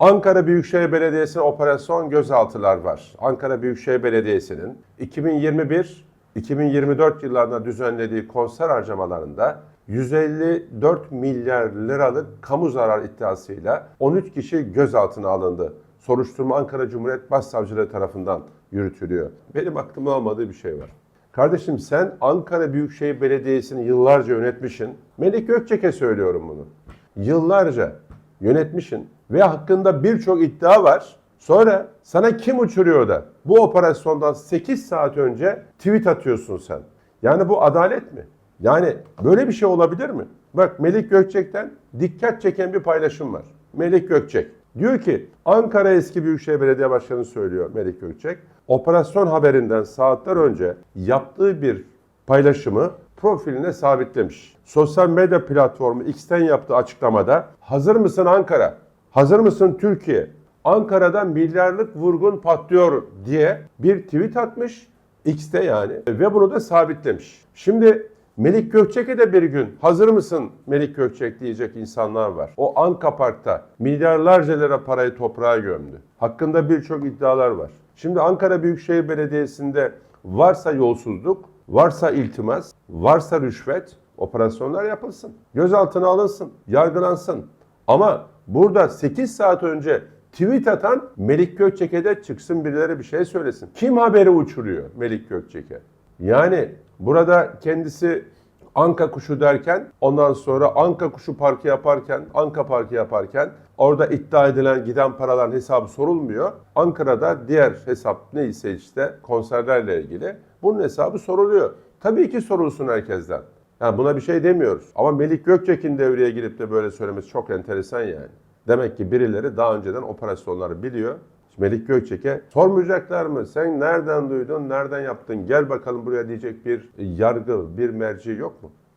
Ankara Büyükşehir Belediyesi'ne operasyon gözaltılar var. Ankara Büyükşehir Belediyesi'nin 2021-2024 yıllarında düzenlediği konser harcamalarında 154 milyar liralık kamu zarar iddiasıyla 13 kişi gözaltına alındı. Soruşturma Ankara Cumhuriyet Başsavcılığı tarafından yürütülüyor. Benim aklımda olmadığı bir şey var. Kardeşim sen Ankara Büyükşehir Belediyesi'ni yıllarca yönetmişsin. Melik Gökçek'e söylüyorum bunu. Yıllarca yönetmişsin ve hakkında birçok iddia var. Sonra sana kim uçuruyor da bu operasyondan 8 saat önce tweet atıyorsun sen. Yani bu adalet mi? Yani böyle bir şey olabilir mi? Bak Melik Gökçek'ten dikkat çeken bir paylaşım var. Melik Gökçek diyor ki Ankara eski Büyükşehir Belediye Başkanı söylüyor Melik Gökçek. Operasyon haberinden saatler önce yaptığı bir paylaşımı profiline sabitlemiş. Sosyal medya platformu X'ten yaptığı açıklamada hazır mısın Ankara? Hazır mısın Türkiye? Ankara'dan milyarlık vurgun patlıyor diye bir tweet atmış. X'te yani ve bunu da sabitlemiş. Şimdi Melik Gökçek'e de bir gün hazır mısın Melik Gökçek diyecek insanlar var. O Anka Park'ta milyarlarca lira parayı toprağa gömdü. Hakkında birçok iddialar var. Şimdi Ankara Büyükşehir Belediyesi'nde varsa yolsuzluk, varsa iltimas, varsa rüşvet operasyonlar yapılsın. Gözaltına alınsın, yargılansın. Ama burada 8 saat önce tweet atan Melik Gökçek'e de çıksın birileri bir şey söylesin. Kim haberi uçuruyor Melik Gökçek'e? Yani burada kendisi Anka kuşu derken ondan sonra Anka kuşu parkı yaparken, Anka parkı yaparken orada iddia edilen giden paraların hesabı sorulmuyor. Ankara'da diğer hesap neyse işte konserlerle ilgili bunun hesabı soruluyor. Tabii ki sorulsun herkesten. Yani buna bir şey demiyoruz. Ama Melik Gökçek'in devreye girip de böyle söylemesi çok enteresan yani. Demek ki birileri daha önceden operasyonları biliyor. Melik Gökçek'e sormayacaklar mı? Sen nereden duydun, nereden yaptın? Gel bakalım buraya diyecek bir yargı, bir merci yok mu?